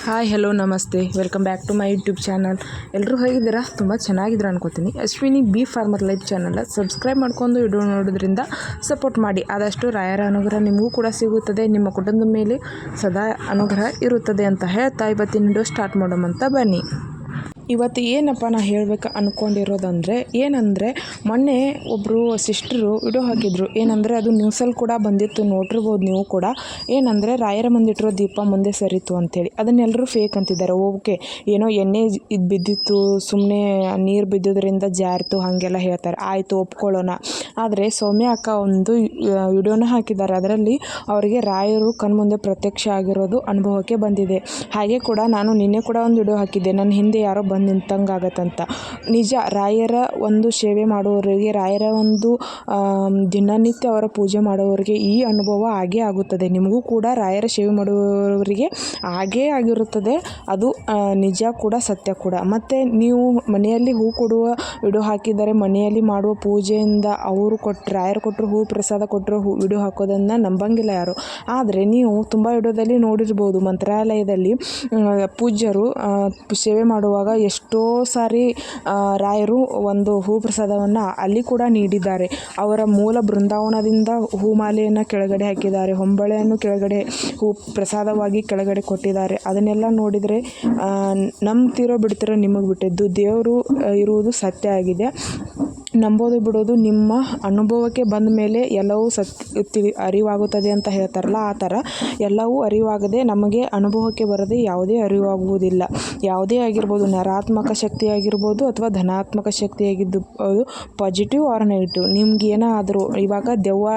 Hi hello namaste. Welcome back to my YouTube channel ಎಲ್ಲರೂ ಹೇಗಿದ್ದೀರಾ? ತುಂಬ ಚೆನ್ನಾಗಿದ್ದೀರಾ ಅನ್ಕೋತೀನಿ. Ashwini B farmer life channel subscribe ಮಾಡ್ಕೊಂಡು ವಿಡಿಯೋ ನೋಡೋದ್ರಿಂದ ಸಪೋರ್ಟ್ ಮಾಡಿ. ಆದಷ್ಟು ರಾಯರ ಅನುಗ್ರಹ ನಿಮಗೂ ಕೂಡ ಸಿಗುತ್ತದೆ. ನಿಮ್ಮ ಕುಟುಂಬದ ಮೇಲೆ ಸದಾ ಅನುಗ್ರಹ ಇರುತ್ತದೆ ಅಂತ ಹೇಳ್ತಾ ಇವತ್ತಿನ ವಿಡಿಯೋ ಸ್ಟಾರ್ಟ್ ಮಾಡೋಮಂತ ಬನ್ನಿ. ಇವತ್ತು ಏನಪ್ಪ ನಾ ಹೇಳ್ಬೇಕು ಅಂದ್ಕೊಂಡಿರೋದಂದರೆ ಏನಂದರೆ ಮೊನ್ನೆ ಒಬ್ಬರು ಸಿಸ್ಟರು ವಿಡಿಯೋ ಹಾಕಿದ್ರು. ಏನಂದರೆ ಅದು ನ್ಯೂಸಲ್ಲಿ ಕೂಡ ಬಂದಿತ್ತು, ನೋಡಿರ್ಬೋದು ನೀವು ಕೂಡ. ಏನಂದರೆ ರಾಯರ ಮುಂದಿಟ್ಟಿರೋ ದೀಪ ಮುಂದೆ ಸರಿತು ಅಂತೇಳಿ. ಅದನ್ನೆಲ್ಲರೂ ಫೇಕ್ ಅಂತಿದ್ದಾರೆ. ಓಕೆ, ಏನೋ ಎಣ್ಣೆ ಇದು ಬಿದ್ದಿತ್ತು ಸುಮ್ಮನೆ ನೀರು ಬಿದ್ದಿದ್ದರಿಂದ ಜಾರಿತು, ಹಾಗೆಲ್ಲ ಹೇಳ್ತಾರೆ. ಆಯಿತು, ಒಪ್ಕೊಳ್ಳೋಣ. ಆದರೆ ಸೌಮ್ಯ ಅಕ್ಕ ಒಂದು ವಿಡಿಯೋನ ಹಾಕಿದ್ದಾರೆ. ಅದರಲ್ಲಿ ಅವರಿಗೆ ರಾಯರು ಕಣ್ಮುಂದೆ ಪ್ರತ್ಯಕ್ಷ ಆಗಿರೋದು ಅನುಭವಕ್ಕೆ ಬಂದಿದೆ. ಹಾಗೆ ಕೂಡ ನಾನು ನಿನ್ನೆ ಕೂಡ ಒಂದು ವಿಡಿಯೋ ಹಾಕಿದ್ದೆ. ನನ್ನ ಹಿಂದೆ ಯಾರೋ ಬಂದು ನಿಂತಂಗೆ ಆಗತ್ತಂತ ನಿಜ, ರಾಯರ ಒಂದು ಸೇವೆ ಮಾಡುವವರಿಗೆ, ರಾಯರ ಒಂದು ದಿನನಿತ್ಯ ಅವರ ಪೂಜೆ ಮಾಡುವವರಿಗೆ ಈ ಅನುಭವ ಆಗೇ ಆಗುತ್ತದೆ. ನಿಮಗೂ ಕೂಡ ರಾಯರ ಸೇವೆ ಮಾಡುವವರಿಗೆ ಆಗೇ ಆಗಿರುತ್ತದೆ. ಅದು ನಿಜ ಕೂಡ ಸತ್ಯ ಕೂಡ. ಮತ್ತು ನೀವು ಮನೆಯಲ್ಲಿ ಹೂ ಕೊಡುವ ವಿಡಿಯೋ ಹಾಕಿದರೆ ಮನೆಯಲ್ಲಿ ಮಾಡುವ ಪೂಜೆಯಿಂದ ಅವರು ಕೊಟ್ಟು, ರಾಯರು ಕೊಟ್ಟರು ಹೂ, ಪ್ರಸಾದ ಕೊಟ್ಟರು ಹೂ ವಿಡಿಯೋ ಹಾಕೋದನ್ನು ನಂಬಂಗಿಲ್ಲ ಯಾರು. ಆದರೆ ನೀವು ತುಂಬ ವಿಡಿಯೋದಲ್ಲಿ ನೋಡಿರ್ಬೋದು, ಮಂತ್ರಾಲಯದಲ್ಲಿ ಪೂಜ್ಯರು ಸೇವೆ ಮಾಡುವಾಗ ಎಷ್ಟೋ ಸಾರಿ ರಾಯರು ಒಂದು ಹೂ ಪ್ರಸಾದವನ್ನು ಅಲ್ಲಿ ಕೂಡ ನೀಡಿದ್ದಾರೆ. ಅವರ ಮೂಲ ಬೃಂದಾವನದಿಂದ ಹೂಮಾಲೆಯನ್ನು ಕೆಳಗಡೆ ಹಾಕಿದ್ದಾರೆ. ಹೊಂಬಳೆಯನ್ನು ಕೆಳಗಡೆ ಹೂ ಪ್ರಸಾದವಾಗಿ ಕೆಳಗಡೆ ಕೊಟ್ಟಿದ್ದಾರೆ. ಅದನ್ನೆಲ್ಲ ನೋಡಿದರೆ ನಮ್ಮ ತೀರೋ ಬಿಡ್ತಿರೋ ನಿಮಗೆ ಬಿಟ್ಟಿದ್ದು ದೇವರು ಇರುವುದು ಸತ್ಯ ಆಗಿದೆ. ನಂಬೋದು ಬಿಡೋದು ನಿಮ್ಮ ಅನುಭವಕ್ಕೆ ಬಂದ ಮೇಲೆ ಎಲ್ಲವೂ ಸತ್, ತಿಳಿ, ಅರಿವಾಗುತ್ತದೆ ಅಂತ ಹೇಳ್ತಾರಲ್ಲ ಆ ಥರ ಎಲ್ಲವೂ ಅರಿವಾಗದೆ ನಮಗೆ ಅನುಭವಕ್ಕೆ ಬರದೆ ಯಾವುದೇ ಅರಿವಾಗುವುದಿಲ್ಲ. ಯಾವುದೇ ಆಗಿರ್ಬೋದು ನರಾತ್ಮಕ ಶಕ್ತಿ ಆಗಿರ್ಬೋದು ಅಥವಾ ಧನಾತ್ಮಕ ಶಕ್ತಿ ಆಗಿದ್ದು ಅದು ಪಾಸಿಟಿವ್ ಆರ್ ನೆಗೆಟಿವ್ ನಿಮ್ಗೆ ಏನಾದರೂ ಇವಾಗ ದೆವ್ವ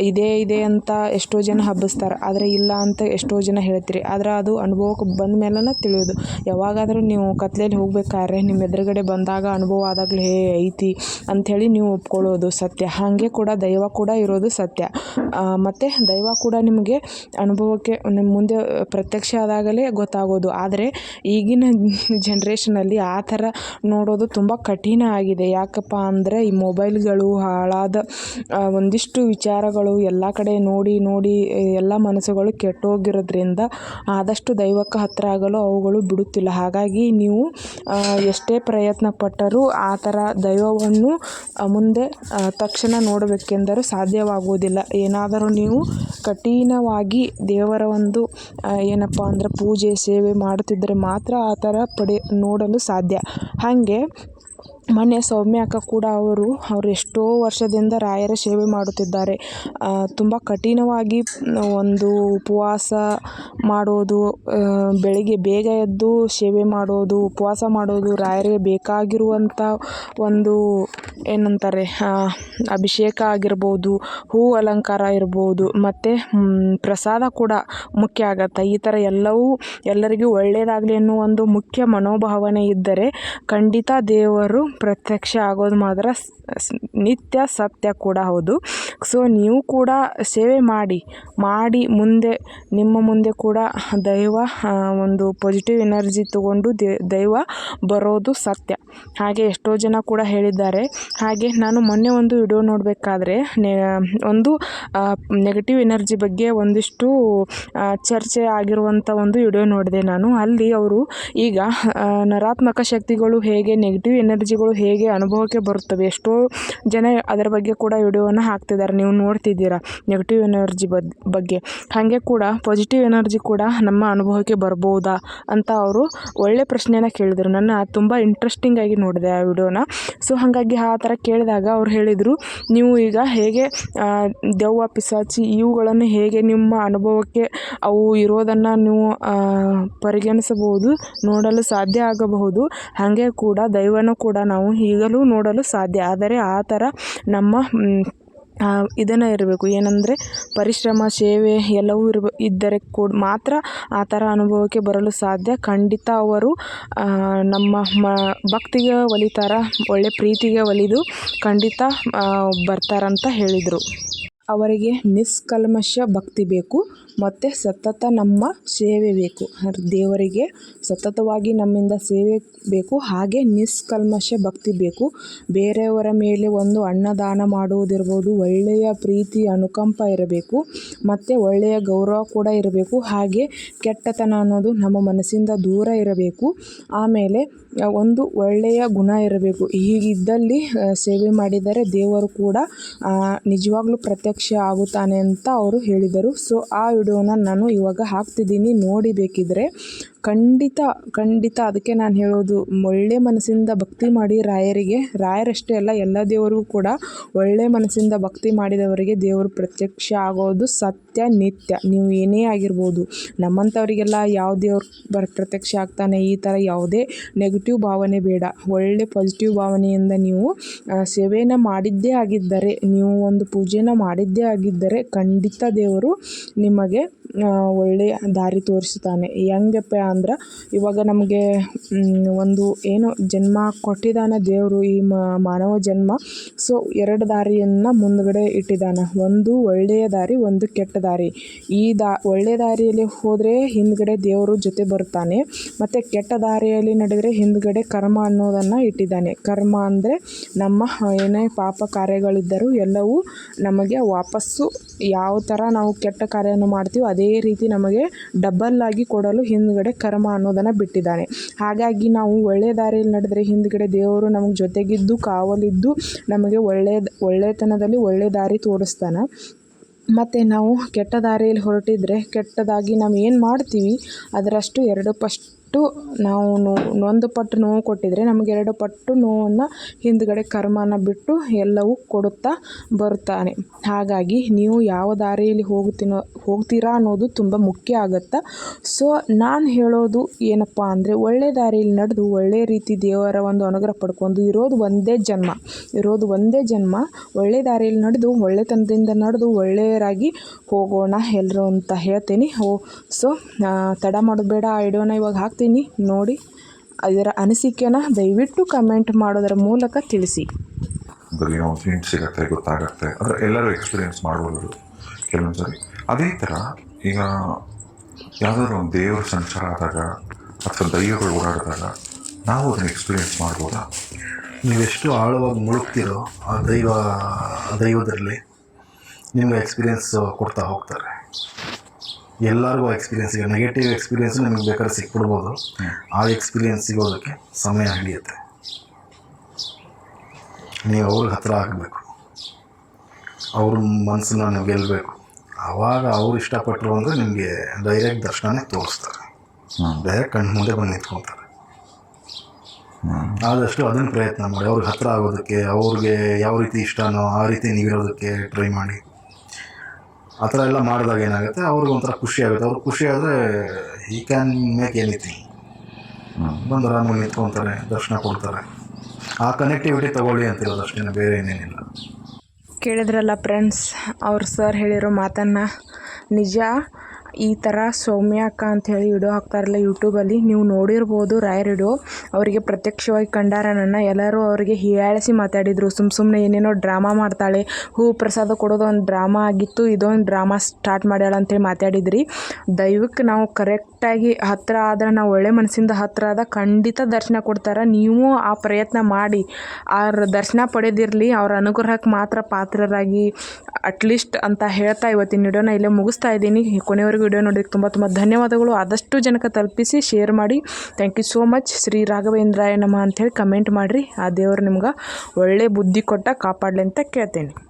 ಇದೆ ಇದೆ ಅಂತ ಎಷ್ಟೋ ಜನ ಹಬ್ಬಿಸ್ತಾರೆ. ಆದರೆ ಇಲ್ಲ ಅಂತ ಎಷ್ಟೋ ಜನ ಹೇಳ್ತೀರಿ. ಆದರೆ ಅದು ಅನುಭವಕ್ಕೆ ಬಂದ ಮೇಲೇ ತಿಳಿಯೋದು. ಯಾವಾಗಾದರೂ ನೀವು ಕತ್ಲೆಯಲ್ಲಿ ಹೋಗ್ಬೇಕಾದ್ರೆ ನಿಮ್ಮ ಎದುರುಗಡೆ ಬಂದಾಗ ಅನುಭವ ಆದಾಗಲೇ ಹೇ ಐತಿ. ಅಂಥೇಳಿ ನೀವು ಒಪ್ಕೊಳ್ಳೋದು ಸತ್ಯ. ಹಾಗೆ ಕೂಡ ದೈವ ಕೂಡ ಇರೋದು ಸತ್ಯ. ಮತ್ತು ದೈವ ಕೂಡ ನಿಮಗೆ ಅನುಭವಕ್ಕೆ ನಿಮ್ಮ ಮುಂದೆ ಪ್ರತ್ಯಕ್ಷ ಆದಾಗಲೇ ಗೊತ್ತಾಗೋದು. ಆದರೆ ಈಗಿನ ಜನ್ರೇಷನಲ್ಲಿ ಆ ಥರ ನೋಡೋದು ತುಂಬ ಕಠಿಣ ಆಗಿದೆ. ಯಾಕಪ್ಪ ಅಂದರೆ ಈ ಮೊಬೈಲ್ಗಳು ಹಾಳಾದ ಒಂದಿಷ್ಟು ವಿಚಾರಗಳು ಎಲ್ಲ ಕಡೆ ನೋಡಿ ನೋಡಿ ಎಲ್ಲ ಮನಸ್ಸುಗಳು ಕೆಟ್ಟೋಗಿರೋದ್ರಿಂದ ಆದಷ್ಟು ದೈವಕ್ಕೆ ಹತ್ತಿರ ಆಗಲು ಅವುಗಳು ಬಿಡುತ್ತಿಲ್ಲ. ಹಾಗಾಗಿ ನೀವು ಎಷ್ಟೇ ಪ್ರಯತ್ನ ಪಟ್ಟರೂ ಆ ಥರ ದೈವವನ್ನು ಮುಂದೆ ತಕ್ಷಣ ನೋಡಬೇಕೆಂದರೆ ಸಾಧ್ಯವಾಗುವುದಿಲ್ಲ. ಏನಾದರೂ ನೀವು ಕಠಿಣವಾಗಿ ದೇವರ ಒಂದು ಏನಪ್ಪ ಅಂದರೆ ಪೂಜೆ, ಸೇವೆ ಮಾಡುತ್ತಿದ್ದರೆ ಮಾತ್ರ ಆ ಥರ ಪಡೆ, ನೋಡಲು ಸಾಧ್ಯ. ಹಾಗೆ ಮೊನ್ನೆ ಸೌಮ್ಯ ಅಕ್ಕ ಕೂಡ ಅವರು ಅವರು ಎಷ್ಟೋ ವರ್ಷದಿಂದ ರಾಯರ ಸೇವೆ ಮಾಡುತ್ತಿದ್ದಾರೆ. ತುಂಬ ಕಠಿಣವಾಗಿ ಒಂದು ಉಪವಾಸ ಮಾಡೋದು ಬೆಳಗ್ಗೆ ಬೇಗ ಎದ್ದು ಸೇವೆ ಮಾಡೋದು, ಉಪವಾಸ ಮಾಡೋದು, ರಾಯರಿಗೆ ಬೇಕಾಗಿರುವಂಥ ಒಂದು ಏನಂತಾರೆ ಅಭಿಷೇಕ ಆಗಿರ್ಬೋದು, ಹೂ ಅಲಂಕಾರ ಇರ್ಬೋದು, ಮತ್ತು ಪ್ರಸಾದ ಕೂಡ ಮುಖ್ಯ ಆಗತ್ತೆ. ಈ ಥರ ಎಲ್ಲವೂ ಎಲ್ಲರಿಗೂ ಒಳ್ಳೆಯದಾಗಲಿ ಅನ್ನೋ ಒಂದು ಮುಖ್ಯ ಮನೋಭಾವನೆ ಇದ್ದರೆ ಖಂಡಿತ ದೇವರು ಪ್ರತ್ಯಕ್ಷ ಆಗೋದು ಮಾತ್ರ ನಿತ್ಯ ಸತ್ಯ ಕೂಡ ಹೌದು. ಸೊ ನೀವು ಕೂಡ ಸೇವೆ ಮಾಡಿ ಮಾಡಿ ಮುಂದೆ, ನಿಮ್ಮ ಮುಂದೆ ಕೂಡ ದೈವ ಒಂದು ಪಾಸಿಟಿವ್ ಎನರ್ಜಿ ತಗೊಂಡು ದೈವ ಬರೋದು ಸತ್ಯ. ಹಾಗೆ ಎಷ್ಟೋ ಜನ ಕೂಡ ಹೇಳಿದ್ದಾರೆ. ಹಾಗೆ ನಾನು ಮೊನ್ನೆ ಒಂದು ವಿಡಿಯೋ ನೋಡಬೇಕಾದ್ರೆ ಒಂದು ನೆಗೆಟಿವ್ ಎನರ್ಜಿ ಬಗ್ಗೆ ಒಂದಿಷ್ಟು ಚರ್ಚೆ ಆಗಿರುವಂಥ ಒಂದು ವಿಡಿಯೋ ನೋಡಿದೆ ನಾನು. ಅಲ್ಲಿ ಅವರು ಈಗ ನರಾತ್ಮಕ ಶಕ್ತಿಗಳು ಹೇಗೆ ನೆಗೆಟಿವ್ ಎನರ್ಜಿಗಳು ಹೇಗೆ ಅನುಭವಕ್ಕೆ ಬರುತ್ತವೆ. ಎಷ್ಟೋ ಜನ ಅದರ ಬಗ್ಗೆ ಕೂಡ ವಿಡಿಯೋವನ್ನು ಹಾಕ್ತಿದ್ದಾರೆ. ನೀವು ನೋಡ್ತಿದ್ದೀರಾ ನೆಗೆಟಿವ್ ಎನರ್ಜಿ ಬಗ್ಗೆ. ಹಾಗೆ ಕೂಡ ಪಾಸಿಟಿವ್ ಎನರ್ಜಿ ಕೂಡ ನಮ್ಮ ಅನುಭವಕ್ಕೆ ಬರ್ಬೋದಾ ಅಂತ ಅವರು ಒಳ್ಳೆ ಪ್ರಶ್ನೆನ ಕೇಳಿದರು. ನನ್ನ ತುಂಬ ಇಂಟ್ರೆಸ್ಟಿಂಗ್ ಆಗಿ ನೋಡಿದೆ ಆ ವಿಡಿಯೋನ. ಸೊ ಹಾಗಾಗಿ ಆ ಥರ ಕೇಳಿದಾಗ ಅವ್ರು ಹೇಳಿದರು, ನೀವು ಈಗ ಹೇಗೆ ದೆವ್ವ, ಪಿಸಾಚಿ ಇವುಗಳನ್ನು ಹೇಗೆ ನಿಮ್ಮ ಅನುಭವಕ್ಕೆ ಅವು ಇರೋದನ್ನು ನೀವು ಪರಿಗಣಿಸಬಹುದು, ನೋಡಲು ಸಾಧ್ಯ ಆಗಬಹುದು. ಹಾಗೆ ಕೂಡ ದೈವನೂ ಕೂಡ ನಾವು ಈಗಲೂ ನೋಡಲು ಸಾಧ್ಯ. ಆದರೆ ಆ ಥರ ನಮ್ಮ ಇದನ್ನು ಇರಬೇಕು. ಏನಂದರೆ ಪರಿಶ್ರಮ, ಸೇವೆ ಎಲ್ಲವೂ ಇರ್ಬೆ, ಇದ್ದರೆ ಕೂಡ ಮಾತ್ರ ಆ ಥರ ಅನುಭವಕ್ಕೆ ಬರಲು ಸಾಧ್ಯ. ಖಂಡಿತ ಅವರು ನಮ್ಮ ಮ, ಭಕ್ತಿಗೆ ಒಲಿತಾರ, ಒಳ್ಳೆ ಪ್ರೀತಿಗೆ ಒಲಿದು ಖಂಡಿತ ಬರ್ತಾರಂತ ಹೇಳಿದರು. ಅವರಿಗೆ ನಿಷ್ಕಲ್ಮಶ ಭಕ್ತಿ ಬೇಕು, ಮತ್ತು ಸತತ ನಮ್ಮ ಸೇವೆ ಬೇಕು. ದೇವರಿಗೆ ಸತತವಾಗಿ ನಮ್ಮಿಂದ ಸೇವೆ ಬೇಕು, ಹಾಗೆ ನಿಷ್ಕಲ್ಮಶ ಭಕ್ತಿ ಬೇಕು. ಬೇರೆಯವರ ಮೇಲೆ ಒಂದು ಅನ್ನದಾನ ಮಾಡುವುದಿರ್ಬೋದು, ಒಳ್ಳೆಯ ಪ್ರೀತಿ, ಅನುಕಂಪ ಇರಬೇಕು, ಮತ್ತು ಒಳ್ಳೆಯ ಗೌರವ ಕೂಡ ಇರಬೇಕು. ಹಾಗೆ ಕೆಟ್ಟತನ ಅನ್ನೋದು ನಮ್ಮ ಮನಸ್ಸಿಂದ ದೂರ ಇರಬೇಕು. ಆಮೇಲೆ ಒಂದು ಒಳ್ಳೆಯ ಗುಣ ಇರಬೇಕು. ಹೀಗಿದ್ದಲ್ಲಿ ಸೇವೆ ಮಾಡಿದರೆ ದೇವರು ಕೂಡ ನಿಜವಾಗ್ಲೂ ಪ್ರತ್ಯಕ್ಷ ಆಗುತ್ತಾನೆ ಅಂತ ಅವರು ಹೇಳಿದರು. ಸೊ ಆ ವಿಡಿಯೋನ ನಾನು ಇವಾಗ ಹಾಕ್ತಿದ್ದೀನಿ. ನೋಡಿ ಬೇಕಿದ್ದರೆ ಖಂಡಿತ ಖಂಡಿತ ಅದಕ್ಕೆ ನಾನು ಹೇಳೋದು, ಒಳ್ಳೆ ಮನಸ್ಸಿಂದ ಭಕ್ತಿ ಮಾಡಿ ರಾಯರಿಗೆ, ರಾಯರಷ್ಟೇ ಅಲ್ಲ, ಎಲ್ಲ ದೇವರಿಗೂ ಕೂಡ ಒಳ್ಳೆ ಮನಸ್ಸಿಂದ ಭಕ್ತಿ ಮಾಡಿದವರಿಗೆ ದೇವರು ಪ್ರತ್ಯಕ್ಷ ಆಗೋದು ಸತ್ಯ, ನಿತ್ಯ. ನೀವು ಏನೇ ಆಗಿರ್ಬೋದು, ನಮ್ಮಂಥವರಿಗೆಲ್ಲ ಯಾವ ದೇವ್ರು ಬರ್, ಪ್ರತ್ಯಕ್ಷ ಆಗ್ತಾನೆ, ಈ ಥರ ಯಾವುದೇ ನೆಗೆಟಿವ್ ಭಾವನೆ ಬೇಡ. ಒಳ್ಳೆ ಪಾಸಿಟಿವ್ ಭಾವನೆಯಿಂದ ನೀವು ಸೇವೆಯನ್ನು ಮಾಡಿದ್ದೇ ಆಗಿದ್ದರೆ, ನೀವು ಒಂದು ಪೂಜೆನ ಮಾಡಿದ್ದೇ ಆಗಿದ್ದರೆ ಖಂಡಿತ ದೇವರು ನಿಮಗೆ ಒಳ್ಳೆಯ ದಾರಿ ತೋರಿಸುತ್ತಾನೆ ಹೆಂಗಪ್ಪ ಅಂದ್ರೆ ಇವಾಗ ನಮಗೆ ಒಂದು ಏನು ಜನ್ಮ ಕೊಟ್ಟಿದ್ದಾನೆ ದೇವರು ಈ ಮಾನವ ಜನ್ಮ. ಸೊ ಎರಡು ದಾರಿಯನ್ನು ಮುಂದುಗಡೆ ಇಟ್ಟಿದ್ದಾನೆ ಒಂದು ಒಳ್ಳೆಯ ದಾರಿ, ಒಂದು ಕೆಟ್ಟ ದಾರಿ. ಈ ದಾ ಒಳ್ಳೆಯ ದಾರಿಯಲ್ಲಿ ಹೋದರೆ ಹಿಂದ್ಗಡೆ ದೇವರು ಜೊತೆ ಬರುತ್ತಾನೆ. ಮತ್ತು ಕೆಟ್ಟ ದಾರಿಯಲ್ಲಿ ನಡೆದರೆ ಹಿಂದ್ಗಡೆ ಕರ್ಮ ಅನ್ನೋದನ್ನು ಇಟ್ಟಿದ್ದಾನೆ ಕರ್ಮ ಅಂದರೆ ನಮ್ಮ ಏನೇ ಪಾಪ ಕಾರ್ಯಗಳಿದ್ದರೂ ಎಲ್ಲವೂ ನಮಗೆ ವಾಪಸ್ಸು. ಯಾವ ಥರ ನಾವು ಕೆಟ್ಟ ಕಾರ್ಯವನ್ನು ಮಾಡ್ತೀವೋ ಅದೇ ರೀತಿ ನಮಗೆ ಡಬ್ಬಲ್ ಆಗಿ ಕೊಡಲು ಹಿಂದುಗಡೆ ಕರ್ಮ ಅನ್ನೋದನ್ನು ಬಿಟ್ಟಿದ್ದಾನೆ. ಹಾಗಾಗಿ ನಾವು ಒಳ್ಳೆಯ ದಾರಿಯಲ್ಲಿ ನಡೆದರೆ ಹಿಂದ್ಗಡೆ ದೇವರು ನಮಗೆ ಜೊತೆಗಿದ್ದು, ಕಾವಲಿದ್ದು ನಮಗೆ ಒಳ್ಳೆಯ ಒಳ್ಳೆಯತನದಲ್ಲಿ ಒಳ್ಳೆಯ ದಾರಿ ತೋರಿಸ್ತಾನೆ. ಮತ್ತು ನಾವು ಕೆಟ್ಟ ದಾರಿಯಲ್ಲಿ ಹೊರಟಿದ್ರೆ ಕೆಟ್ಟದಾಗಿ ನಾವು ಏನು ಮಾಡ್ತೀವಿ? ಅದರಷ್ಟು ಎರಡು ಪಸ್ಟ್ ಪಟ್ಟು ನಾವು ಒಂದು ಪಟ್ಟು ನೋವು ಕೊಟ್ಟಿದ್ರೆ ನಮಗೆ ಎರಡು ಪಟ್ಟು ನೋವನ್ನು ಹಿಂದುಗಡೆ ಕರ್ಮನ ಬಿಟ್ಟು ಎಲ್ಲವೂ ಕೊಡುತ್ತಾ ಬರುತ್ತಾನೆ. ಹಾಗಾಗಿ ನೀವು ಯಾವ ದಾರಿಯಲ್ಲಿ ಹೋಗುತ್ತೀನೋ, ಹೋಗ್ತೀರಾ ಅನ್ನೋದು ತುಂಬ ಮುಖ್ಯ ಆಗುತ್ತೆ? ಸೊ ನಾನು ಹೇಳೋದು ಏನಪ್ಪ ಅಂದರೆ ಒಳ್ಳೆ ದಾರಿಯಲ್ಲಿ ನಡೆದು ಒಳ್ಳೆಯ ರೀತಿ ದೇವರ ಒಂದು ಅನುಗ್ರಹ ಪಡ್ಕೊಂಡು ಇರೋದು ಒಂದೇ ಜನ್ಮ. ಇರೋದು ಒಂದೇ ಜನ್ಮ. ಒಳ್ಳೆ ದಾರಿಯಲ್ಲಿ ನಡೆದು ಒಳ್ಳೆತನದಿಂದ ನಡೆದು ಒಳ್ಳೆಯರಾಗಿ ಹೋಗೋಣ ಎಲ್ಲರೂ ಅಂತ ಹೇಳ್ತೀನಿ. ಓ ಸೊ ತಡ ಮಾಡೋದು ಬೇಡ. ಆ ಇವಾಗ ಹಾಕಿ ಹಾಕ್ತೀನಿ ನೋಡಿ. ಅದರ ಅನಿಸಿಕೆನ ದಯವಿಟ್ಟು ಕಮೆಂಟ್ ಮಾಡೋದರ ಮೂಲಕ ತಿಳಿಸಿ. ಏನೋ ಹಿಂಟ್ ಸಿಗುತ್ತೆ ಗೊತ್ತಾಗುತ್ತೆ. ಅಂದರೆ ಎಲ್ಲರೂ ಎಕ್ಸ್ಪೀರಿಯೆನ್ಸ್ ಮಾಡ್ಬೋದು ಕೆಲವೊಂದು ಸರಿ. ಅದೇ ಥರ ಈಗ ಯಾವುದಾದ್ರು ಒಂದು ದೇವರ ಸಂಚಾರ ಆದಾಗ ಅಥವಾ ದೈವಗಳು ಓಡಾಡಿದಾಗ ನಾವು ಅದನ್ನು ಎಕ್ಸ್ಪೀರಿಯೆನ್ಸ್ ಮಾಡ್ಬೋದಾ? ನೀವೆಷ್ಟು ಆಳವಾಗಿ ಮುಳುಗ್ತೀರೋ ಆ ದೈವ ದೈವದಲ್ಲಿ ನಿಮ್ಗೆ ಎಕ್ಸ್ಪೀರಿಯೆನ್ಸ್ ಕೊಡ್ತಾ ಹೋಗ್ತಾರೆ. ಎಲ್ಲರಿಗೂ ಎಕ್ಸ್ಪೀರಿಯನ್ಸ್ ಈಗ ನೆಗೆಟಿವ್ ಎಕ್ಸ್ಪೀರಿಯೆನ್ಸ್ ನಿಮಗೆ ಬೇಕಾದ್ರೆ ಸಿಕ್ಬಿಡ್ಬೋದು. ಆ ಎಕ್ಸ್ಪೀರಿಯೆನ್ಸ್ ಸಿಗೋದಕ್ಕೆ ಸಮಯ ಹಿಡಿಯುತ್ತೆ. ನೀವು ಅವ್ರಿಗೆ ಹತ್ರ ಆಗಬೇಕು. ಅವ್ರ ಮನಸ್ಸನ್ನ ನೀವು ಗೆಲ್ಲಬೇಕು ಆವಾಗ ಅವ್ರು ಇಷ್ಟಪಟ್ಟರು ಅಂದರೆ ನಿಮಗೆ ಡೈರೆಕ್ಟ್ ದರ್ಶನನೇ ತೋರಿಸ್ತಾರೆ. ಡೈರೆಕ್ಟ್ ಕಣ್ಣು ಮುಂದೆ ಬಂದು ನಿಂತ್ಕೊತಾರೆ ಆದಷ್ಟು ಅದನ್ನು ಪ್ರಯತ್ನ ಮಾಡಿ. ಅವ್ರಿಗೆ ಹತ್ರ ಆಗೋದಕ್ಕೆ, ಅವ್ರಿಗೆ ಯಾವ ರೀತಿ ಇಷ್ಟನೋ ಆ ರೀತಿ ನೀವಿರೋದಕ್ಕೆ ಟ್ರೈ ಮಾಡಿ. ಆ ಥರ ಎಲ್ಲ ಮಾಡಿದಾಗ ಏನಾಗುತ್ತೆ? ಅವ್ರಿಗೆ ಒಂಥರ ಖುಷಿ ಆಗುತ್ತೆ. ಅವ್ರಿಗೆ ಖುಷಿ ಆದರೆ ಈ ಕ್ಯಾನ್ ಮೇಕ್ ಎನಿಥಿಂಗ್ ಬಂದು ಆರಾಮಾಗಿ ನಿಂತ್ಕೊತಾರೆ, ದರ್ಶನ ಕೊಡ್ತಾರೆ. ಆ ಕನೆಕ್ಟಿವಿಟಿ ತಗೊಳ್ಳಿ ಅಂತಿರೋದು ಅಷ್ಟೇ ಬೇರೆ ಏನೇನಿಲ್ಲ. ಕೇಳಿದ್ರಲ್ಲ ಫ್ರೆಂಡ್ಸ್ ಅವ್ರ ಸರ್ ಹೇಳಿರೋ ಮಾತನ್ನು ನಿಜ, ಈ ಥರ ಸೌಮ್ಯ ಅಕ್ಕ ಅಂಥೇಳಿ ವಿಡಿಯೋ ಹಾಕ್ತಾರಲ್ಲ ಯೂಟ್ಯೂಬಲ್ಲಿ ನೀವು ನೋಡಿರ್ಬೋದು ರಾಯರ್ ವಿಡಿಯೋ ಅವರಿಗೆ ಪ್ರತ್ಯಕ್ಷವಾಗಿ ಕಂಡಾರ ನನ್ನ ಎಲ್ಲರೂ ಅವರಿಗೆ ಹೀಯಾಳಿಸಿ ಮಾತಾಡಿದರು. ಸುಮ್ಮ ಸುಮ್ಮನೆ ಏನೇನೋ ಡ್ರಾಮಾ ಮಾಡ್ತಾಳೆ. ಹೂ ಪ್ರಸಾದ ಕೊಡೋದು ಒಂದು ಡ್ರಾಮಾ ಆಗಿತ್ತು. ಇದೊಂದು ಡ್ರಾಮಾ ಸ್ಟಾರ್ಟ್ ಮಾಡ್ಯಾಳ ಅಂತೇಳಿ ಮಾತಾಡಿದ್ರಿ. ದೈವಕ್ಕೆ ನಾವು ಕರೆಕ್ಟಾಗಿ ಹತ್ತಿರ ಆದ್ರೆ ನಾವು ಒಳ್ಳೆ ಮನಸ್ಸಿಂದ ಹತ್ತಿರ ಆದ ಖಂಡಿತ ದರ್ಶನ ಕೊಡ್ತಾರೆ. ನೀವು ಆ ಪ್ರಯತ್ನ ಮಾಡಿ. ಅವ್ರ ದರ್ಶನ ಪಡೆದಿರಲಿ. ಅವ್ರ ಅನುಗ್ರಹಕ್ಕೆ ಮಾತ್ರ ಪಾತ್ರರಾಗಿ ಅಟ್ಲೀಸ್ಟ್ ಅಂತ ಹೇಳ್ತಾ ಇವತ್ತಿನ ವಿಡಿಯೋನ ಇಲ್ಲೇ ಮುಗಿಸ್ತಾ ಇದ್ದೀನಿ. ಕೊನೆಯವರೆಗೂ ವಿಡಿಯೋ ನೋಡೋದಕ್ಕೆ ತುಂಬ ತುಂಬ ಧನ್ಯವಾದಗಳು. ಆದಷ್ಟು ಜನಕ್ಕೆ ತಲುಪಿಸಿ ಶೇರ್ ಮಾಡಿ. Thank you so much Shri ರಾಘವೇಂದ್ರಾಯ ನಮ ಹೇಳಿ ಕಮೆಂಟ್ ಮಾಡಿರಿ. ಆ ದೇವರು ನಿಮ್ಗೆ ಒಳ್ಳೆ ಬುದ್ಧಿ ಕೊಟ್ಟ ಕಾಪಾಡಲಿ ಅಂತ ಕೇಳ್ತೇನೆ.